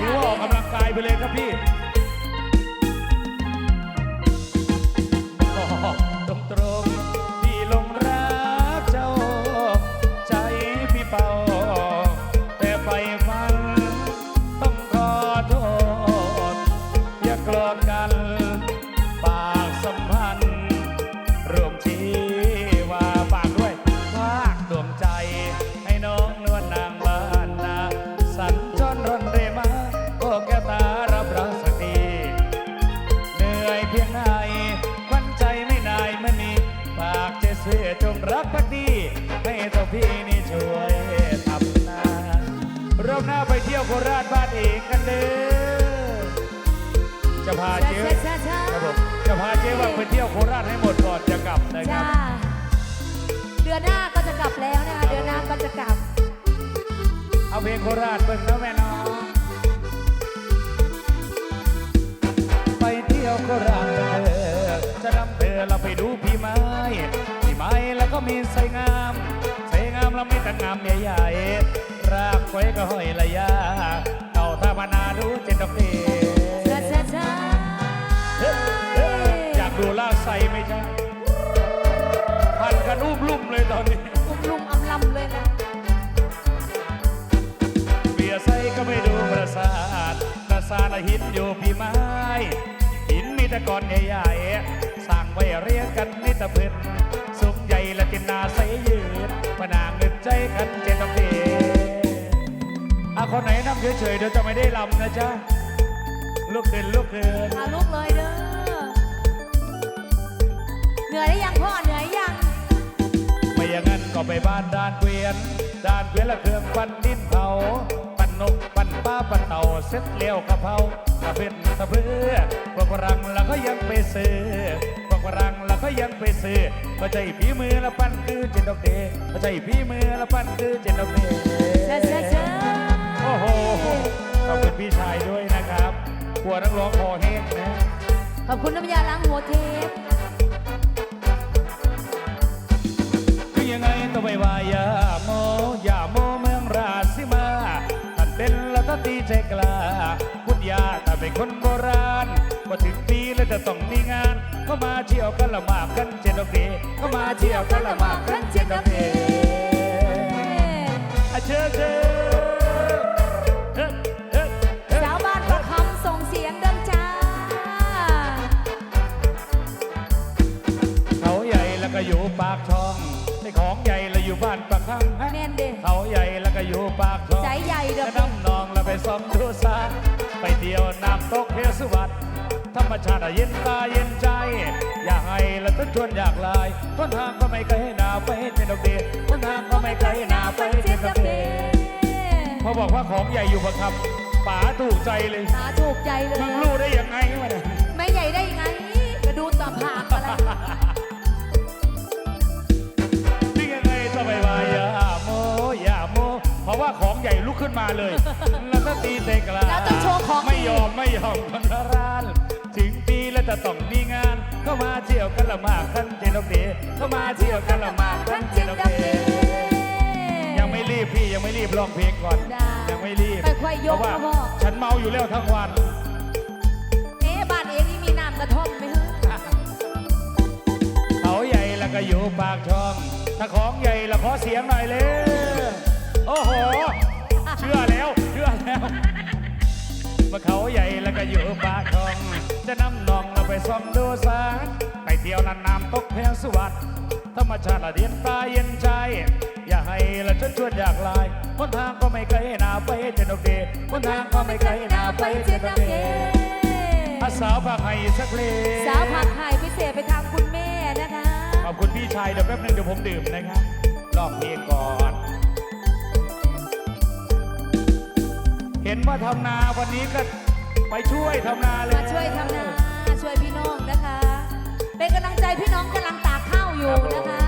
ถือว่าออกกำลังกายไปเลยครับพี่ากเจเสียจงรักพักดีให้ตัวพี่นี่ช่วยทำนารอบหน้าไปเที่ยวโคราชบ้านเอกกันเด้อจะพาเจ๊ใช่ใช่ครับผมจะพาเจ๊วังไปเที่ยวโคราชให้หมดก่อนจะกลับนะครับเดือนหน้าก็จะกลับแล้วนะคะเดือนหน้าก็จะกลับ เอาเพลงโคราชเบิ่งนะแม่น้องไปเที่ยวโคราชกันเถอจะนำเธอเราไปดูพี่ไม้ พี่ไม้แล้วก็มีไสงามไสงามแล้วมีแต่งามใหญ่ๆรากไว้ก็ห้อยระยะเต่าท่าพนาดูเจ็ดดอกเดใช่ใช่ใช่เฮ้ยเฮ้ยอยากดูลากไซไหมจ๊ะพันกันอุ้มลุ่มเลยตอนนี้อุ้มลุมอำลำเลยนะเบียร์ไซก็ไม่ดูประสาทประสาทหินอยู่พี่ไม้หินมีแต่ก้อนใหญ่ๆสร้างไว้เรียกกันนิตะเพื่น กันเจนต้องเดอาคนไหนนั่งเฉยๆเดี๋ยวจะไม่ได้ลำนะจ๊ะลุกขึ้นลุกขึ้นพาลูกเลยเด้อ เหนื่อยได้ยังพ่อเหนื่อยยัง ไม่อย่างนั้นก็ไปบ้านด้านเกวียน ด้านเกวียนละเครื่องปั้นดินเผา ปั้นนกปั้นป้าปั้นเต่าเซ็ตเลี้ยวกะเพรากะเป็นตะเพื่อพวกฝรั่งแล้วก็ยังไปซื้อ พวกฝรั่งแล้วก็ยังไปซื้อก็ใจพี่มือละปั้นคือเจนดอกเดก็ใจพี่มือละปั้นคือเจนดอกเดใช่ใช่ใช่โอ้โหขอบคุณพี่ชายด้วยนะครับกลัวนักร้องคอแห้งนะ ขอบคุณน้ำยาล้างหัวเทปคือยังไงต้องไปว่าอย่าโมอย่าโมเมืองราชสีมาท่านเป็นแล้วก็ตีใจกล้าพุทธยาถ้าเป็นคนโบราณ พอถึงปีแล้วจะต้องมีงานก็มาเที่ยวกันละหมากกันเจนดอกเดก็มาเที่ยวกันละหมากกันเจนดอกเดอะเชิญเชิญเฮ้ยเฮ้ยเฮ้ยสาวบ้านประคำส่งเสียงดังจ้า เขาใหญ่แล้วก็อยู่ปากช่องไอ้ของใหญ่แล้วอยู่บ้านปากข้างแม่นเด้ เขาใหญ่แล้วก็อยู่ปากช่อง ใจใหญ่เด้อจะน้ำนองแล้วไปซ้อมดูซาไปเที่ยวน้ำตกเทสวัสดิ์ ธรรมชาติเย็นตาเย็นใจ อยากให้และต้นชวนอยากลายต้นทางก็ไม่ไกลให้นาไปเจนดอกเดต้นทางก็ไม่ไกลให้นาไปเจนดอกเดพอบอกว่าของใหญ่อยู่ประคำป๋าถูกใจเลยตาถูกใจเลยมึงรู้ได้ยังไงวะเนี่ยไม่ใหญ่ได้ยังไงกระดูต่อผากอะไรนี่ยังไงต้องไปว่าอย่าโมอย่าโมเพราะว่าของใหญ่ลุกขึ้นมาเลยแล้วก็ตีเตะกลาแล้วต้องโชว์ของไม่ดียอมไม่ยอมคนละร้านถึงปี แล้วจะต้องมีงานก็มาเที่ยวกันละหมากกันเจนดอกเดก็มาเที่ยวกันละหมากกันเจนดอกเดยังไม่รีบพี่ยังไม่รีบร้องเพลงก่อนได้ยังไม่รีบค่อยๆยเพกราะว่านะพ่อฉันเมาอยู่แล้วทั้งวัน เอ๊ะบ้านเองนี่มีน้ำกระท่อมไหมฮะเขาใหญ่แล้วก็อยู่ปากช่อง ถ้าของใหญ่แล้วขอเสียงหน่อยเลยโอ้โห เชื่อแล้ว เชื่อแล้ว ว่าเขาใหญ่แล้วก็อยู่ปากช่อง จะนำน้องเราไปส่องดูสารไปเที่ยวนันน้ำตกแพงสวัสดิ์ธรรมชาติละเดียนตาเย็นใจ อย่าให้ละจนชวนอยากลายคนทางก็ไม่ไกลนาไปเจนโอเคคนทางก็ไม่ไกลนาไปเจนโอเคอาสาวพาให้สักเลสาวผักไห่พิเศษไปทางคุณแม่นะคะ ขอบคุณพี่ชายเดี๋ยวแป๊บนึงเดี๋ยวผมดื่มนะครับลองเพลงก่อน เห็นว่าทำนาวันนี้ก็ไปช่วยทำนาเลยมาช่วยทำนาช่วยพี่น้องนะคะ เป็นกำลังใจพี่น้องกำลังตากข้าวอยู่นะคะ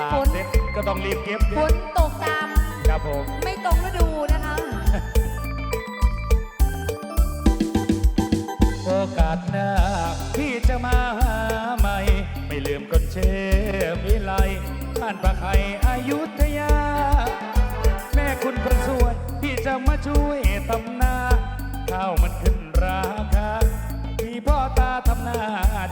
ตาฝมนเสร็จก็ต้องรีบเก็บฝนตกตามครับผมไม่ตรงฤดูนะคะโอกาสหน้าพี่จะมาหาใหม่ ไม่ลืมคนเชื่อมิไลผ่านปากไข่อายุ ทำหน้า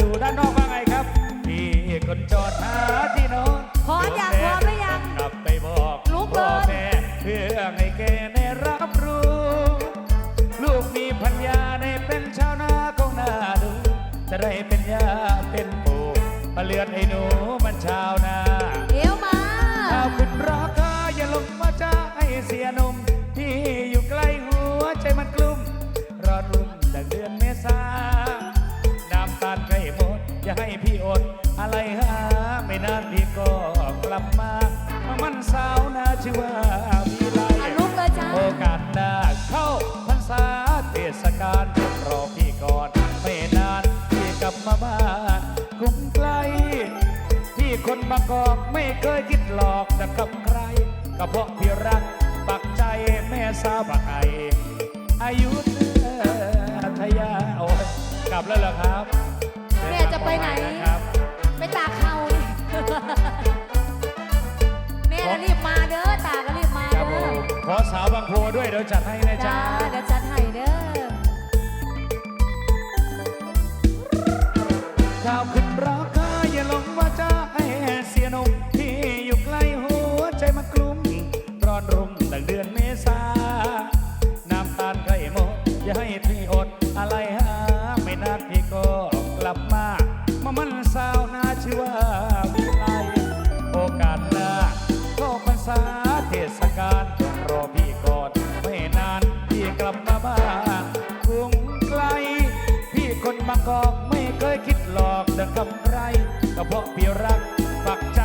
ดูด้านนอกว่าไงครับ พี่คนจอดหาที่นอนพร้อมยากพร้อมไม่อยังกลับไปบอกลูกเลย พ่อแม่เพื่อให้แกได้รับรู้ ลูกมีพัญญาในเป็นชาวนาของน่าดูจะได้เป็นยาเป็นปู่มาเลือดให้หนูมันชาวนา เดี๋ยวมา ถ้าคุณรักเธออย่าลงมาจ้าให้เสียนม มากอกไม่เคยคิดหลอกแต่กับใคร ก็เพราะพี่รักปักใจแม่สาวปักไออายุทยาโอ้ยกลับแล้วเหรอครับแม่จะไปไหน ครับไปตาเขาแม่รีบมาเด้อตาก็รีบมาเด้อขอสาวบางโพด้วยเดี๋ยวจัดให้นะจ้าจ๊ะเดี๋ยวจัดให้เด้อ ดาวขึ้น ไร ก็เพราะพี่รักฝักใจ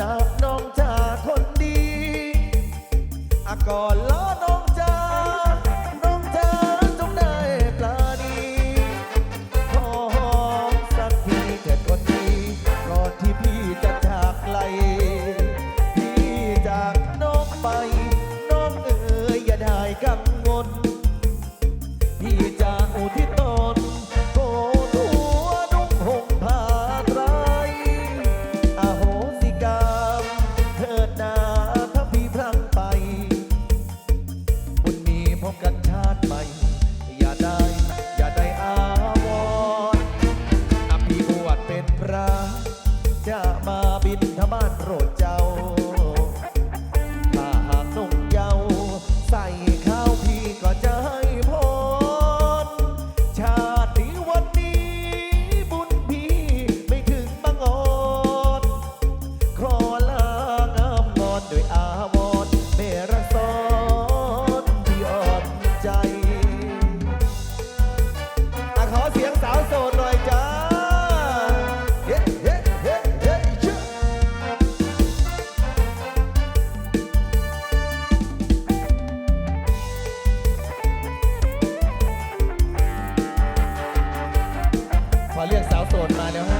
ดับน้องจ่าคนดีอากรล้อ Lord, Father.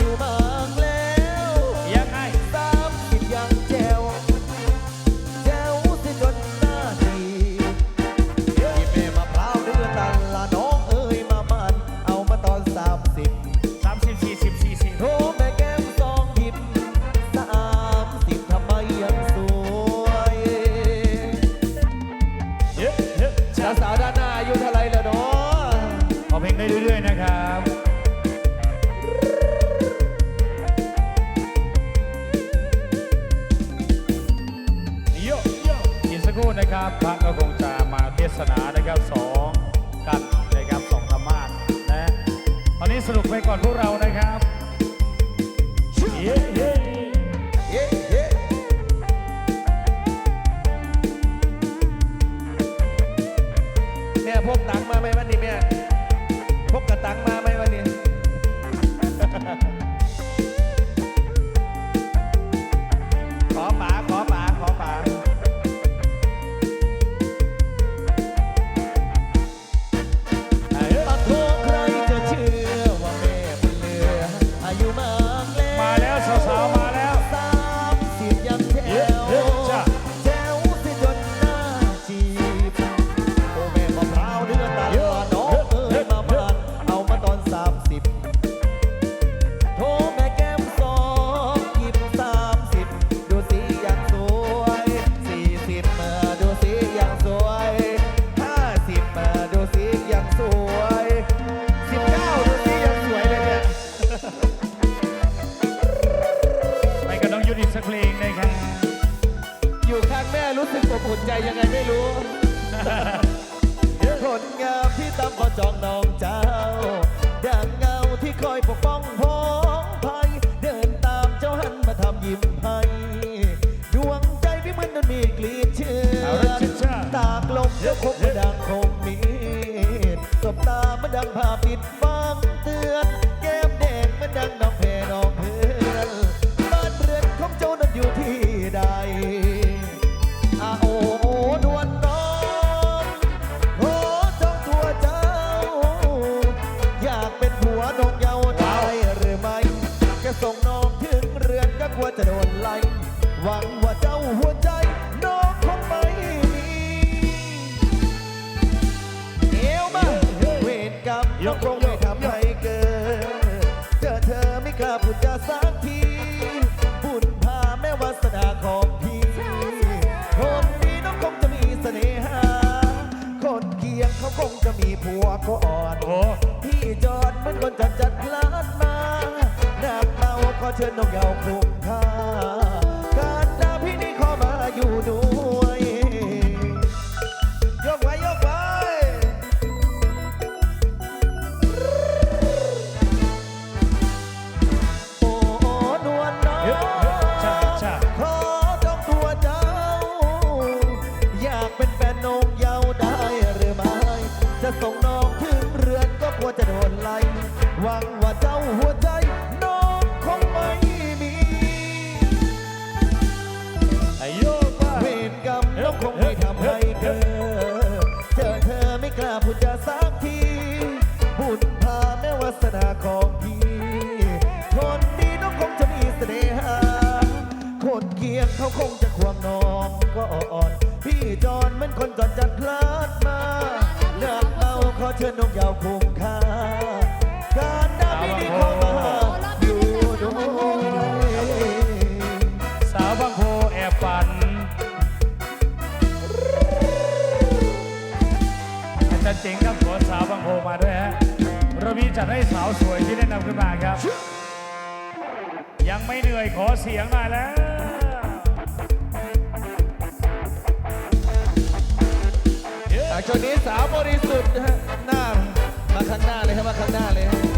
you're สนุกไปก่อนพวกเรานะครับ ดนไล่หวังว่าเจ้าหัวใจน้องคงไม่มีเอวมาเวรกรรมยกลงไม่ทำไรเกินเจอเธอไม่กล้าพูดจะสักที บุญพาแม่วาสนาของพี่คนดีน้องคงจะมีเสน่หา คนเกียงเขาคงจะมีผัวก่อนพี่จอดเหมือนคนจัดจัดพลาดมา ขอเชิญน้องเยาวคลุมผ้าการดาพี่นี่ขอมาอยู่ด้วยยกไว้ยกไว้โอ้นวลน้องขอจองตัวเจ้า อยากเป็นแฟนน้องเยาวได้หรือไม่ จะส่งน้องถึงเรือนก็กลัวจะโดนไล่หวังว่าเจ้าหัวใจ จอนเหมือนคนจอนจัดพลาดมาเนื้อเมาขอเชิญนกยาวคงคาการดาไม่ดีเข้ามาดูดูสาวบางโพแอบฝันอาจารย์เจ๋งครับขอสาวบางโพมาด้วยฮะระวีจัดให้สาวสวยที่ได้นำขึ้นมาครับ ยังไม่เหนื่อยขอเสียงหน่อยแล้ว จากจุดนี้สาวบริสุทธิ์นะฮะหน้ามาข้างหน้าเลยครับมาข้างหน้าเลยฮะ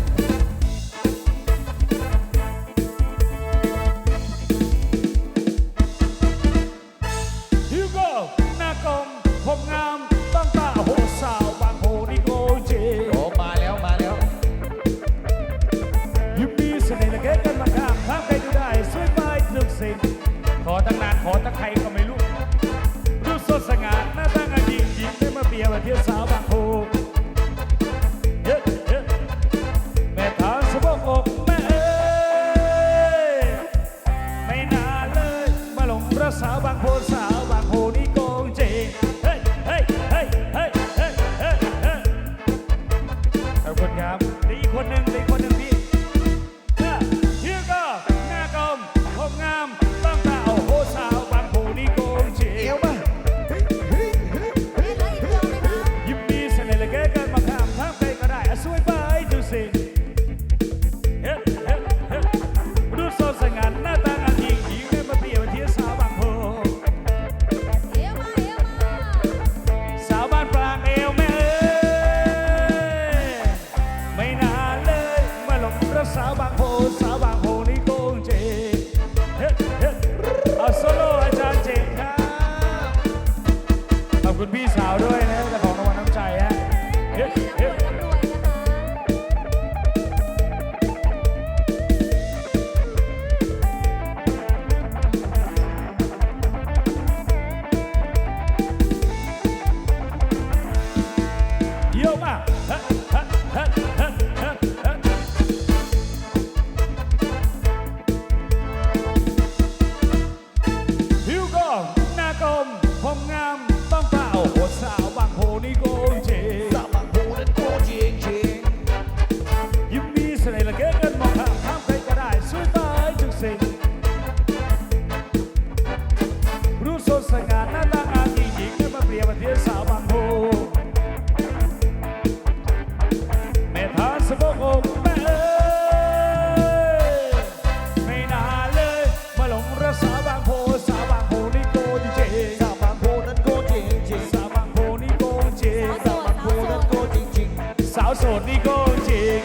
ดนี่ก็จริง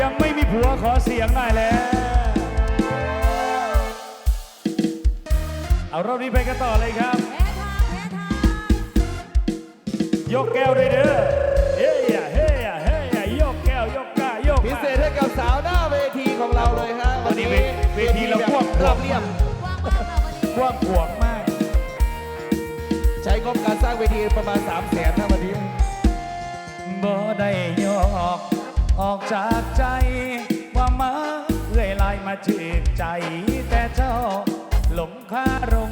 ยังไม่มีผัวขอเสียงหน่อยแล้ว เอารอบนี้ไปกันต่อเลยครับแพ้ทางแพ้ทางยกแก้วด้วยเด้อเฮ้ยอะเฮ้ยอะเฮ้ยอะยกแก้วยกก้ายกพิมาเศษให้กับสาวหน้าเวทีของเราเลยฮะวันนี้เวทีเรากว้างราบเรียบกว้างมากค่ะวันนี้กว้างขวางมาก ใช้งบการสร้างเวทีประมาณ3 0 0แสนนะวันนี้ บ่ได้ยอกออกจากใจ ว่ามาเอื่อยลายมาจืดใจ แต่เจ้าหลงคารม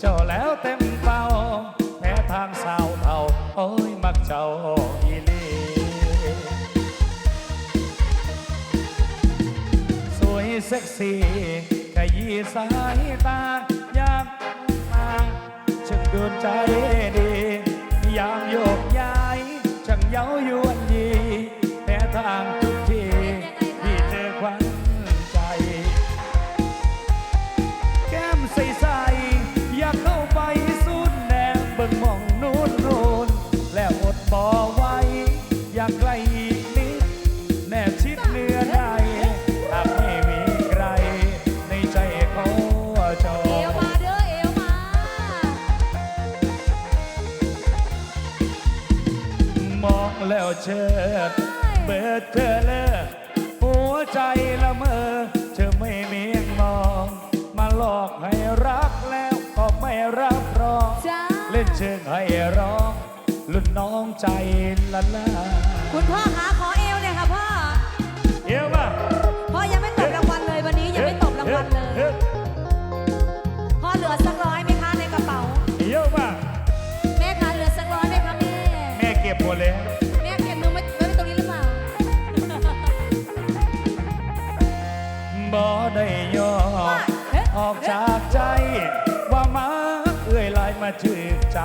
เจ้าแล้วเต็มเป้าแพ้ทางสาวเท่าโอ้ยมักเจ้าอีลีสวยเซ็กซี่ขยี้สายตายามมาช่างโดนใจดี องนู้นนู้นแล้วอดบ่ไหว้ อยากใกล้อีกนิด แนบชิดเนื้อในหากไม่มีใคร ในใจเขาจอเอวมาเด้อเอวมา มองแล้วเชิดเบิดเธอเลิก เล่นเชิงให้ร้องรุ่นน้องใจละลาคุณพ่อคะขอเอวเนี่ยค่ะพ่อ เอวมาพ่อยังไม่ตบรางวัลเลยวันนี้ยังไม่ตบรางวัลเลยฮ้พ่อเหลือสักร้อยไหมคะในกระเป๋าเอวมาแม่คะเหลือสักร้อยไหมคะแม่ แม่เก็บหมดแล้วแม่เก็บเงินไว้ไว้ตรงนี้หรือเปล่า บ่ได้ยอมออกจาก ใจ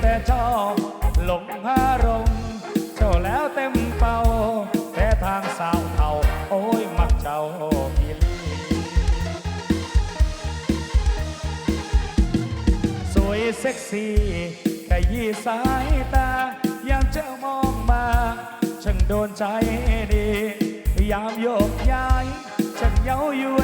แต่ชอบหลงหารมณ์เจ้าแล้วเต็มเป่าแต่ทางสาวเท่าโอ้ยมักเจ้าอีลีสวยเซ็กซี่ขยี้สายตายามเจ้ามองมาช่างโดนใจดียามโยกย้ายช่างเย้ายวน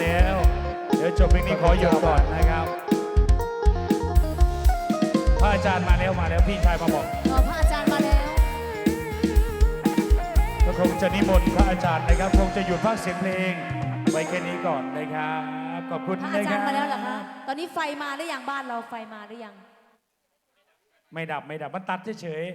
แล้ว เดี๋ยวจบเพลงนี้ขอหยุดก่อนนะครับ พระอาจารย์มาแล้วมาแล้วพี่ชายมาบอกเออพระอาจารย์มาแล้ว ก็คงจะนิมนต์พระอาจารย์นะครับ คงจะหยุดพักเสียงเพลงไว้แค่นี้ก่อนนะครับ ขอบคุณพระนะอาคจารรับย์มาแล้วเหรอคะ ตอนนี้ไฟมาหรือยังบ้านเราไฟมาหรือยัง ไม่ดับไม่ดับมันตัดเฉยๆ